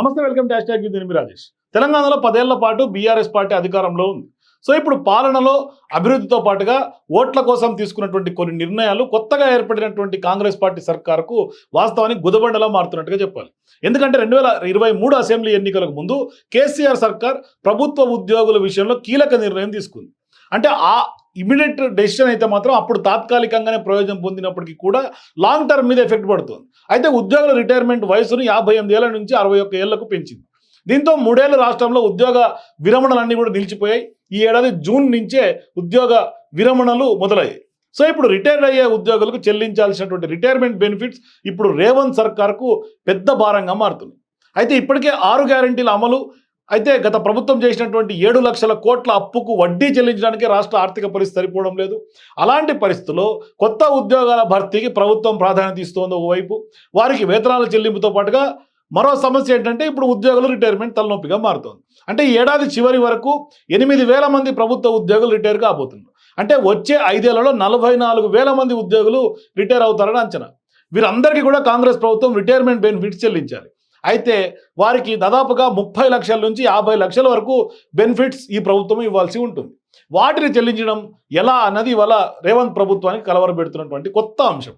నమస్తే welcome dash tag with enemy Rajesh. తెలంగాణలో పదేళ్ళ పాటు బీఆర్ఎస్ పార్టీ అధికారంలో ఉంది. సో ఇప్పుడు పాలనలో అభివృద్ధితో పాటుగా ఓట్ల కోసం తీసుకున్నటువంటి కొన్ని నిర్ణయాలు కొత్తగా ఏర్పడినటువంటి కాంగ్రెస్ పార్టీ సర్కార్కు వాస్తవానికి గుదబండలా మారుతున్నట్టుగా చెప్పాలి. ఎందుకంటే రెండు వేల ఇరవై మూడు అసెంబ్లీ ఎన్నికలకు ముందు కేసీఆర్ సర్కార్ ప్రభుత్వ ఉద్యోగుల విషయంలో కీలక నిర్ణయం తీసుకుంది. అంటే ఆ ఇమీడియట్ డెసిషన్ అయితే మాత్రం అప్పుడు తాత్కాలికంగానే ప్రయోజనం పొందినప్పటికీ కూడా లాంగ్ టర్మ్ మీద ఎఫెక్ట్ పడుతుంది. అయితే ఉద్యోగుల రిటైర్మెంట్ వయసును యాభై ఎనిమిది ఏళ్ళ నుంచి అరవై ఒక్క ఏళ్ళకు పెంచింది. దీంతో మూడేళ్ళ రాష్ట్రంలో ఉద్యోగ విరమణలన్నీ కూడా నిలిచిపోయాయి. ఈ ఏడాది జూన్ నుంచే ఉద్యోగ విరమణలు మొదలయ్యాయి. సో ఇప్పుడు రిటైర్ అయ్యే ఉద్యోగులకు చెల్లించాల్సినటువంటి రిటైర్మెంట్ బెనిఫిట్స్ ఇప్పుడు రేవంత్ సర్కార్కు పెద్ద భారంగా మారుతుంది అయితే ఇప్పటికే ఆరు గ్యారంటీల అమలు అయితే గత ప్రభుత్వం చేసినటువంటి ఏడు లక్షల కోట్ల అప్పుకు వడ్డీ చెల్లించడానికి రాష్ట్ర ఆర్థిక పరిస్థితి సరిపోవడం లేదు. అలాంటి పరిస్థితుల్లో కొత్త ఉద్యోగాల భర్తీకి ప్రభుత్వం ప్రాధాన్యత ఇస్తోంది ఒకవైపు. వారికి వేతనాల చెల్లింపుతో పాటుగా మరో సమస్య ఏంటంటే ఇప్పుడు ఉద్యోగులు రిటైర్మెంట్ తలనొప్పిగా మారుతోంది. అంటే ఈ ఏడాది చివరి వరకు ఎనిమిది వేల మంది ప్రభుత్వ ఉద్యోగులు రిటైర్ కాబోతున్నారు. అంటే వచ్చే ఐదేళ్ళలో నలభై నాలుగు వేల మంది ఉద్యోగులు రిటైర్ అవుతారని అంచనా. వీరందరికీ కూడా కాంగ్రెస్ ప్రభుత్వం రిటైర్మెంట్ బెనిఫిట్స్ చెల్లించాలి. అయితే వారికి దాదాపుగా ముప్పై లక్షల నుంచి యాభై లక్షల వరకు బెనిఫిట్స్ ఈ ప్రభుత్వం ఇవ్వాల్సి ఉంటుంది. వాటిని చెల్లించడం ఎలా అన్నది ఇవాళ రేవంత్ ప్రభుత్వానికి కలవరపెడుతున్నటువంటి కొత్త అంశం.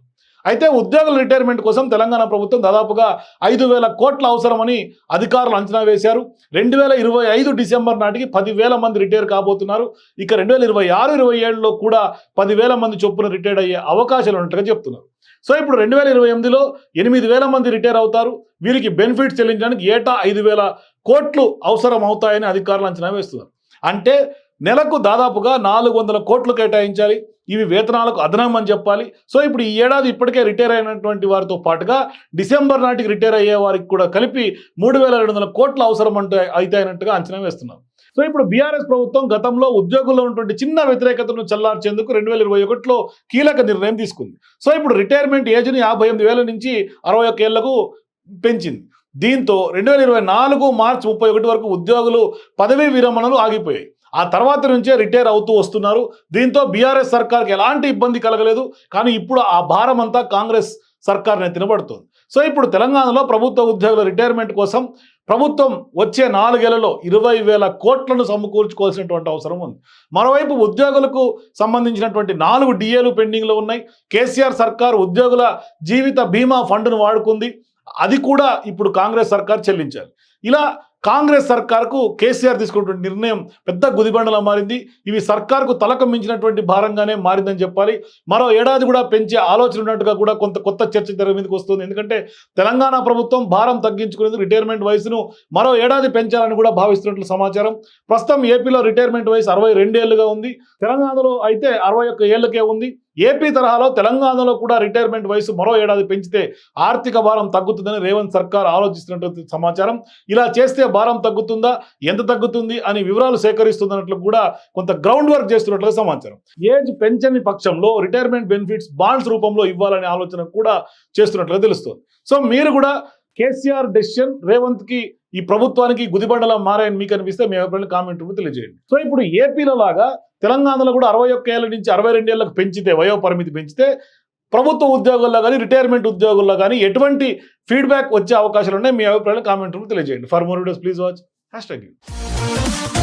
అయితే ఉద్యోగుల రిటైర్మెంట్ కోసం తెలంగాణ ప్రభుత్వం దాదాపుగా ఐదు వేల కోట్ల అవసరమని అధికారులు అంచనా వేశారు. రెండు వేల ఇరవై ఐదు డిసెంబర్ నాటికి పదివేల మంది రిటైర్ కాబోతున్నారు. ఇక రెండు వేల ఇరవై ఆరు ఇరవై ఏడులో కూడా పదివేల మంది చొప్పున రిటైర్ అయ్యే అవకాశాలు ఉన్నట్టుగా చెప్తున్నారు. సో ఇప్పుడు రెండు వేల ఇరవై ఎనిమిదిలో ఎనిమిది వేల మంది రిటైర్ అవుతారు. వీరికి బెనిఫిట్స్ చెల్లించడానికి ఏటా ఐదు వేల కోట్లు అవసరం అవుతాయని అధికారులు అంచనా వేస్తున్నారు. అంటే నెలకు దాదాపుగా నాలుగు వందల కోట్లు కేటాయించాలి. ఇవి వేతనాలకు అదనం అని చెప్పాలి. సో ఇప్పుడు ఈ ఏడాది ఇప్పటికే రిటైర్ అయినటువంటి వారితో పాటుగా డిసెంబర్ నాటికి రిటైర్ అయ్యే వారికి కూడా కలిపి మూడు వేల రెండు వందల కోట్ల అవసరం అంటే అయితాయన్నట్టుగా అంచనా వేస్తున్నారు. సో ఇప్పుడు బీఆర్ఎస్ ప్రభుత్వం గతంలో ఉద్యోగుల్లో ఉన్నటువంటి చిన్న వ్యతిరేకతను చల్లార్చేందుకు రెండు వేల ఇరవై ఒకటిలో కీలక నిర్ణయం తీసుకుంది. సో ఇప్పుడు రిటైర్మెంట్ ఏజ్ని యాభై ఎనిమిది వేల నుంచి అరవై ఒక్క ఏళ్ళకు పెంచింది. దీంతో రెండు వేల ఇరవై నాలుగు మార్చి ముప్పై ఒకటి వరకు ఉద్యోగులు పదవీ విరమణలు ఆగిపోయాయి. ఆ తర్వాత నుంచే రిటైర్ అవుతూ వస్తున్నారు. దీంతో బీఆర్ఎస్ సర్కార్కి ఎలాంటి ఇబ్బంది కలగలేదు. కానీ ఇప్పుడు ఆ భారం అంతా కాంగ్రెస్ సర్కార్నే తినబడుతుంది. సో ఇప్పుడు తెలంగాణలో ప్రభుత్వ ఉద్యోగుల రిటైర్మెంట్ కోసం ప్రభుత్వం వచ్చే నాలుగేళ్ళలో ఇరవై వేల కోట్లను సమకూర్చుకోవాల్సినటువంటి అవసరం ఉంది. మరోవైపు ఉద్యోగులకు సంబంధించినటువంటి నాలుగు డిఏలు పెండింగ్లో ఉన్నాయి. కేసీఆర్ సర్కార్ ఉద్యోగుల జీవిత బీమా ఫండ్ను వాడుకుంది. అది కూడా ఇప్పుడు కాంగ్రెస్ సర్కార్ చెల్లించాలి. ఇలా కాంగ్రెస్ సర్కార్కు కేసీఆర్ తీసుకున్నటువంటి నిర్ణయం పెద్ద గుదిబండలా మారింది. ఇవి సర్కార్కు తలక మించినటువంటి భారంగానే మారిందని చెప్పాలి. మరో ఏడాది కూడా పెంచే ఆలోచన ఉన్నట్టుగా కూడా కొంత కొత్త చర్చ తెర మీదకి వస్తుంది. ఎందుకంటే తెలంగాణ ప్రభుత్వం భారం తగ్గించుకునేందుకు రిటైర్మెంట్ వయసును మరో ఏడాది పెంచాలని కూడా భావిస్తున్నట్లు సమాచారం. ప్రస్తుతం ఏపీలో రిటైర్మెంట్ వయసు అరవై రెండేళ్ళుగా ఉంది. తెలంగాణలో అయితే అరవై ఒక్క ఏళ్ళకే ఉంది. ఏపీ తరహాలో తెలంగాణలో కూడా రిటైర్మెంట్ వయసు మరో ఏడాది పెంచితే ఆర్థిక భారం తగ్గుతుందని రేవంత్ సర్కార్ ఆలోచిస్తున్నట్టు సమాచారం. ఇలా చేస్తే భారం తగ్గుతుందా? ఎంత తగ్గుతుంది? అని వివరాలు సేకరిస్తున్నట్లు కూడా కొంత గ్రౌండ్ వర్క్ చేస్తున్నట్లుగా సమాచారం. ఏజ్ పెంచని పక్షంలో రిటైర్మెంట్ బెనిఫిట్స్ బాండ్స్ రూపంలో ఇవ్వాలనే ఆలోచన కూడా చేస్తున్నట్లుగా తెలుస్తుంది. సో మీరు కూడా కేసీఆర్ డెసిషన్ రేవంత్కి ఈ ప్రభుత్వానికి గుదిబండలా మారాయని మీకు అనిపిస్తే మీ అభిప్రాయం కామెంట్ రూపంలో తెలియజేయండి. సో ఇప్పుడు ఏపీలో లాగా తెలంగాణలో కూడా అరవై ఒక్క ఏళ్ళ నుంచి అరవై రెండేళ్ళకు పెంచితే వయో పరిమితి పెంచితే ప్రభుత్వ ఉద్యోగుల్లో కానీ రిటైర్మెంట్ ఉద్యోగుల్లో కానీ ఎటువంటి ఫీడ్బ్యాక్ వచ్చే అవకాశాలు ఉన్నాయి? మీ అభిప్రాయాలు కామెంట్ రూపంలో తెలియజేయండి. For more videos please watch hashtag